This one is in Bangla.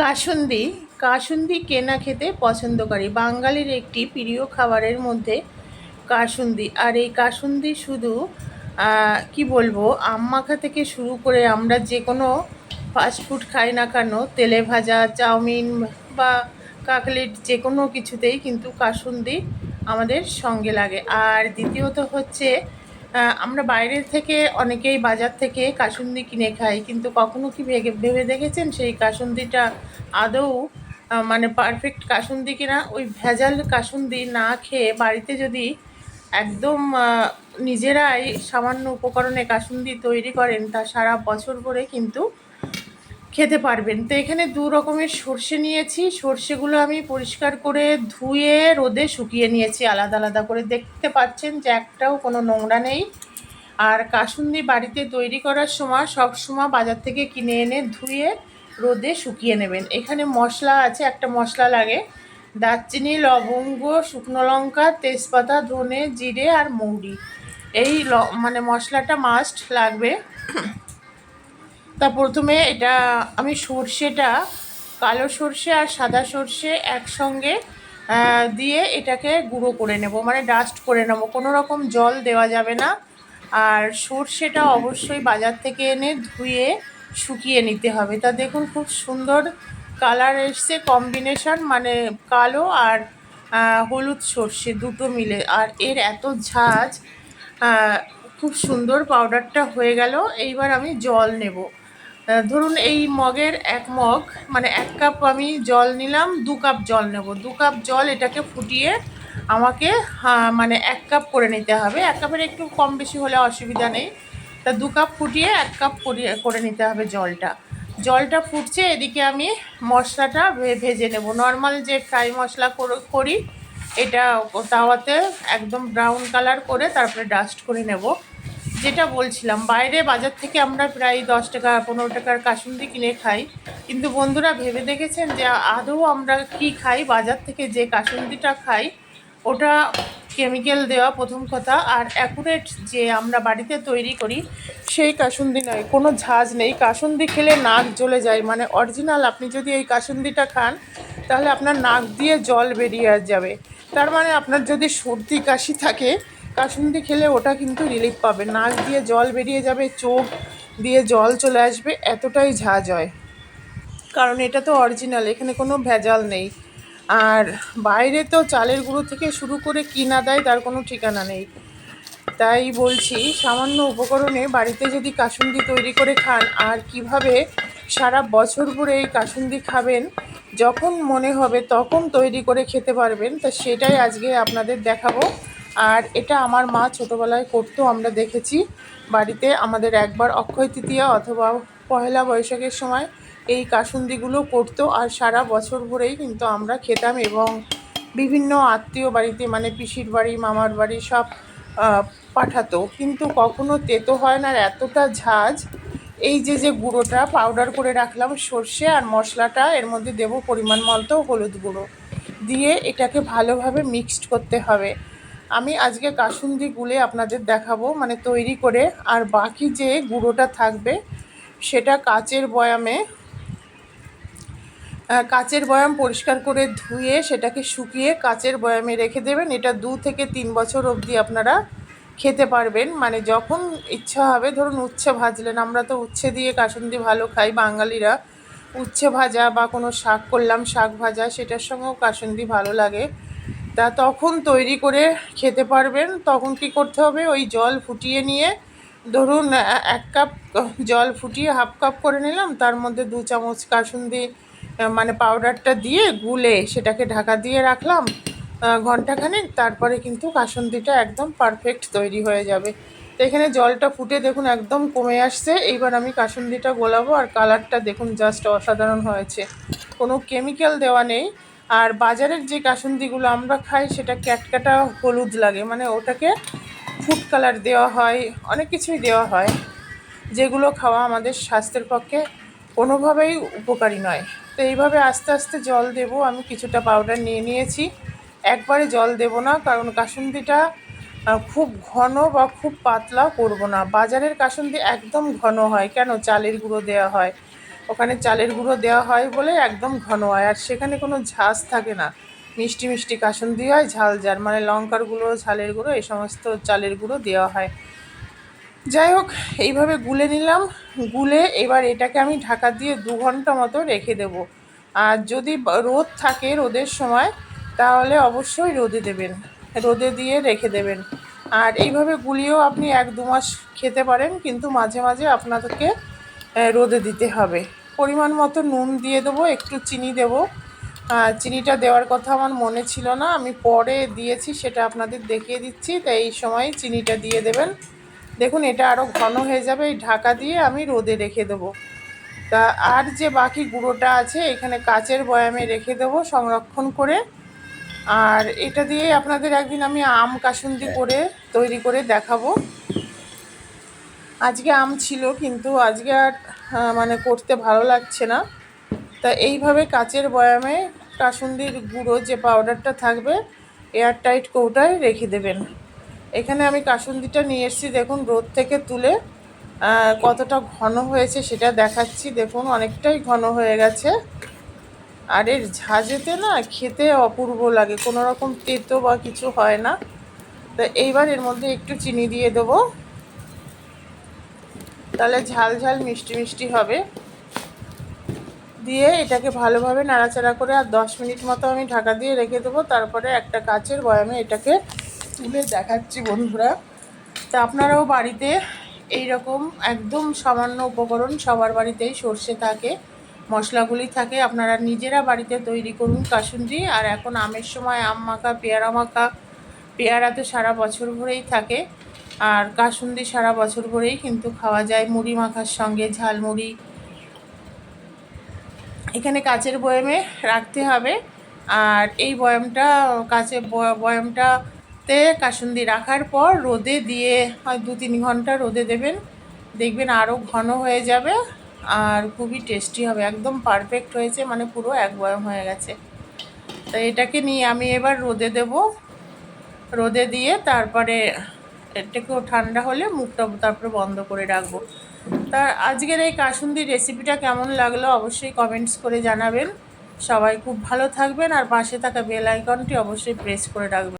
কাসুন্দি কাসুন্দি কেনা খেতে পছন্দ করি। বাঙালির একটি প্রিয় খাবারের মধ্যে কাসুন্দি। আর এই কাসুন্দি শুধু কি বলব মাখা থেকে শুরু করে আমরা যে কোনো ফাস্টফুড খাই না কেন, তেলে ভাজা, চাউমিন বা কাকলেট যে কোনো কিছুতেই কিন্তু কাসুন্দি আমাদের সঙ্গে লাগে। আর দ্বিতীয়ত হচ্ছে আমরা বাইরের থেকে অনেকেই বাজার থেকে কাসুন্দি কিনে খাই, কিন্তু কখনো কি ভেবে ভেবে দেখেছেন সেই কাসুন্দিটা আদৌ মানে পারফেক্ট কাসুন্দি কিনা? ওই ভেজাল কাসুন্দি না খেয়ে বাড়িতে যদি একদম নিজেরাই সামান্য উপকরণে কাসুন্দি তৈরি করেন, তা সারা বছর করে কিন্তু খেতে পারবেন। তো এখানে দু রকমের সর্ষে নিয়েছি। সর্ষেগুলো আমি পরিষ্কার করে ধুয়ে রোদে শুকিয়ে নিয়েছি। আলাদা আলাদা করে দেখতে পাচ্ছেন যে একটাও কোনো নোংরা নেই। আর কাসুন্দি বাড়িতে তৈরি করার সময় সব সময় বাজার থেকে কিনে এনে ধুয়ে রোদে শুকিয়ে নেবেন। এখানে মশলা আছে, একটা মশলা লাগে। দারচিনি, লবঙ্গ, শুকনো লঙ্কা, তেজপাতা, ধনে, জিরে আর মৌরি। এই মানে মশলাটা মাস্ট লাগবে। তা প্রথমে এটা আমি সর্ষেটা, কালো সর্ষে আর সাদা সর্ষে একসঙ্গে দিয়ে এটাকে গুঁড়ো করে নেব মানে ডাস্ট করে নেব। কোনো রকম জল দেওয়া যাবে না। আর সর্ষেটা অবশ্যই বাজার থেকে এনে ধুয়ে শুকিয়ে নিতে হবে। তা দেখুন খুব সুন্দর কালার এসছে কম্বিনেশন মানে কালো আর হলুদ সর্ষে দুটো মিলে। আর এর এত ঝাঁজ খুব সুন্দর পাউডারটা হয়ে গেল। এইবার আমি জল নেব। ধরুন এই মগের এক মগ মানে এক কাপ আমি জল নিলাম, দু কাপ জল নেব। দু কাপ জল এটাকে ফুটিয়ে আমাকে মানে এক কাপ করে নিতে হবে। এক কাপের একটু কম বেশি হলে অসুবিধা নেই। তা দু কাপ ফুটিয়ে এক কাপ করে নিতে হবে জলটা। জলটা ফুটছে, এদিকে আমি মশলাটা ভেজে নেব। নর্মাল যে ফ্রাই মশলা করি এটা তাওয়াতে একদম ব্রাউন কালার করে তারপরে ডাস্ট করে নেব। যেটা বলছিলাম, বাইরে বাজার থেকে আমরা প্রায় দশ টাকা, পনেরো টাকার কাসুন্দি কিনে খাই। কিন্তু বন্ধুরা ভেবে দেখেছেন যে আদৌ আমরা কি খাই? বাজার থেকে যে কাসুন্দিটা খাই, ওটা কেমিক্যাল দেওয়া প্রথম কথা। আর অ্যাকুরেট যে আমরা বাড়িতে তৈরি করি, সেই কাসুন্দি নয়, কোনো ঝাঁজ নেই। কাসুন্দি খেলে নাক জ্বলে যায়। মানে অরিজিনাল আপনি যদি এই কাসুন্দিটা খান, তাহলে আপনার নাক দিয়ে জল বেরিয়ে যাবে। তার মানে আপনার যদি সর্দি কাশি থাকে কাসুন্দি খেলে ওটা কিন্তু রিলিফ পাবে। নাক দিয়ে জল বেরিয়ে যাবে, চোখ দিয়ে জল চলে আসবে, এতটাই ঝাঁজ হয়। কারণ এটা তো অরিজিনাল এখানে কোনো ভেজাল নেই। আর বাইরে তো চালের গুঁড়ো থেকে শুরু করে কিনা দেয় তার কোনো ঠিকানা নেই। তাই বলছি, সামান্য উপকরণে বাড়িতে যদি কাসুন্দি তৈরি করে খান, আর কীভাবে সারা বছর ভরে এই কাসুন্দি খাবেন, যখন মনে হবে তখন তৈরি করে খেতে পারবেন। তা সেটাই আজকে আপনাদের দেখাবো। আর এটা আমার মা ছোটোবেলায় করতো, আমরা দেখেছি। বাড়িতে আমাদের একবার অক্ষয় তৃতীয়া অথবা পয়লা বৈশাখের সময় এই কাসুন্দিগুলো করতো আর সারা বছর ভরেই কিন্তু আমরা খেতাম এবং বিভিন্ন আত্মীয় বাড়িতে মানে পিসির বাড়ি, মামার বাড়ি সব পাঠাতো। কিন্তু কখনো তেতো হয় না আর এতটা ঝাঁজ। এই যে যে গুঁড়োটা পাউডার করে রাখলাম সর্ষে আর মশলাটা, এর মধ্যে দেবো পরিমাণ মতো হলুদ গুঁড়ো। দিয়ে এটাকে ভালোভাবে মিক্সড করতে হবে। আমি আজকে কাসুন্দি গুলে আপনাদের দেখাবো মানে তৈরি করে। আর বাকি যে গুঁড়োটা থাকবে, সেটা কাচের বয়ামে কাচের বয়াম পরিষ্কার করে ধুয়ে সেটাকে শুকিয়ে কাচের বয়ামে রেখে দেবেন। এটা দু থেকে তিন বছর অবধি আপনারা খেতে পারবেন। মানে যখন ইচ্ছা হবে, ধরুন উচ্ছে ভাজলেন, আমরা তো উচ্ছে দিয়ে কাসুন্দি ভালো খাই, বাঙালিরা। উচ্ছে ভাজা বা কোনো শাক করলাম, শাক ভাজা, সেটার সঙ্গেও কাসুন্দি ভালো লাগে। তা তখন তৈরি করে খেতে পারবেন। তখন কি করতে হবে? ওই জল ফুটিয়ে নিয়ে ধরুন এক কাপ জল ফুটিয়ে হাফ কাপ করে নিলাম। তার মধ্যে দু চামচ কাসুন্দি মানে পাউডারটা দিয়ে গুলে সেটাকে ঢাকা দিয়ে রাখলাম ঘন্টাখানেক। তারপরে কিন্তু কাসুন্দিটা একদম পারফেক্ট তৈরি হয়ে যাবে। তো এখানে জলটা ফুটে দেখুন একদম কমে আসছে। এইবার আমি কাসুন্দিটা গোলাবো আর কালারটা দেখুন জাস্ট অসাধারণ হয়েছে। কোনো কেমিক্যাল দেওয়া নেই। আর বাজারের যে কাসুন্দিগুলো আমরা খাই, সেটা ক্যাটকাটা হলুদ লাগে। মানে ওটাকে ফুড কালার দেওয়া হয়, অনেক কিছুই দেওয়া হয়। যেগুলো খাওয়া আমাদের স্বাস্থ্যের পক্ষে কোনোভাবেই উপকারী নয়। তো এইভাবে আস্তে আস্তে জল দেব, আমি কিছুটা পাউডার নিয়ে নিয়েছি। একবারে জল দেব না, কারণ কাসুন্দিটা খুব ঘন বা খুব পাতলা করব না। বাজারের কাসুন্দি একদম ঘন হয়। কেন? চালের গুঁড়ো দেওয়া হয়। ওখানে চালের গুঁড়ো দেওয়া হয় বলে একদম ঘন হয়, আর সেখানে কোনো ঝাঁজ থাকে না। মিষ্টি মিষ্টি কাসুন্দি হয়, ঝাল ঝাল মানে লঙ্কার গুঁড়ো, ঝালের গুঁড়ো, এই সমস্ত চালের গুঁড়ো দেওয়া হয়। যাই হোক, এইভাবে গুলে নিলাম। গুলে এবার এটাকে আমি ঢাকা দিয়ে দু ঘণ্টা মতো রেখে দেব। আর যদি রোদ থাকে রোদের সময়, তাহলে অবশ্যই রোদে দেবেন। রোদে দিয়ে রেখে দেবেন। আর এইভাবে গুলিয়েও আপনি এক দু মাস খেতে পারেন, কিন্তু মাঝে মাঝে আপনাদেরকে রোদে দিতে হবে। পরিমাণ মতো নুন দিয়ে দেবো, একটু চিনি দেবো। চিনিটা দেওয়ার কথা আমার মনে ছিল না, আমি পরে দিয়েছি, সেটা আপনাদের দেখিয়ে দিচ্ছি। তাই এই সময় চিনিটা দিয়ে দেবেন। দেখুন, এটা আরও ঘন হয়ে যাবে, এই ঢাকা দিয়ে আমি রোদে রেখে দেবো। তা আর যে বাকি গুঁড়োটা আছে, এখানে কাচের বয়ামে রেখে দেবো সংরক্ষণ করে। আর এটা দিয়ে আপনাদের একদিন আমি আম কাসুন্দি করে তৈরি করে দেখাবো। আজকে আম ছিল, কিন্তু আজকে আর মানে করতে ভালো লাগছে না। তা এইভাবে কাচের বয়ামে কাসুন্দির গুঁড়ো যে পাউডারটা থাকবে এয়ার টাইট কৌটায় রেখে দেবেন। এখানে আমি কাসুন্দিটা নিয়ে এসেছি, দেখুন রোদ থেকে তুলে কতটা ঘন হয়েছে সেটা দেখাচ্ছি। দেখুন অনেকটাই ঘন হয়ে গেছে। আর এর ঝাঁঝেতে না খেতে অপূর্ব লাগে, কোনো রকম তেতো বা কিছু হয় না। তো এইবার এর মধ্যে একটু চিনি দিয়ে দেবো। তাহলে ঝাল ঝাল মিষ্টি মিষ্টি হবে। দিয়ে এটাকে ভালোভাবে নাড়াচাড়া করে আর দশ মিনিট মতো আমি ঢাকা দিয়ে রেখে দেবো। তারপরে একটা কাচের বয়ামে এটাকে তুলে দেখাচ্ছি বন্ধুরা। তা আপনারাও বাড়িতে এই রকম একদম সামান্য উপকরণ সবার বাড়িতেই সর্ষে থাকে, মশলাগুলি থাকে, আপনারা নিজেরা বাড়িতে তৈরি করুন কাসুন্দি। আর এখন আমের সময় আম মাখা, পেয়ারা মাখা, পেয়ারা তো সারা বছর ভরেই থাকে। আর কাসুন্দি সারা বছর ভরেই কিন্তু খাওয়া যায় মুড়ি মাখার সঙ্গে ঝালমুড়ি। এখানে কাচের বয়ামে রাখতে হবে। আর এই বয়ামটা, কাচের বয়ামটাতে কাসুন্দি রাখার পর রোদে দিয়ে হয় দু তিন ঘণ্টা রোদে দেবেন। দেখবেন আরও ঘন হয়ে যাবে আর খুবই টেস্টি হবে। একদম পারফেক্ট হয়েছে মানে পুরো এক বয়াম হয়ে গেছে। তো এটাকে নিয়ে আমি এবার রোদে দেব। রোদে দিয়ে তারপরে এটাকেও ঠান্ডা হলে মুখটা তারপরে বন্ধ করে রাখব। তা আজকের এই কাসুন্দির রেসিপিটা কেমন লাগল অবশ্যই কমেন্টস করে জানাবেন। সবাই খুব ভালো থাকবেন আর পাশে থাকা বেল আইকনটি অবশ্যই প্রেস করে রাখবেন।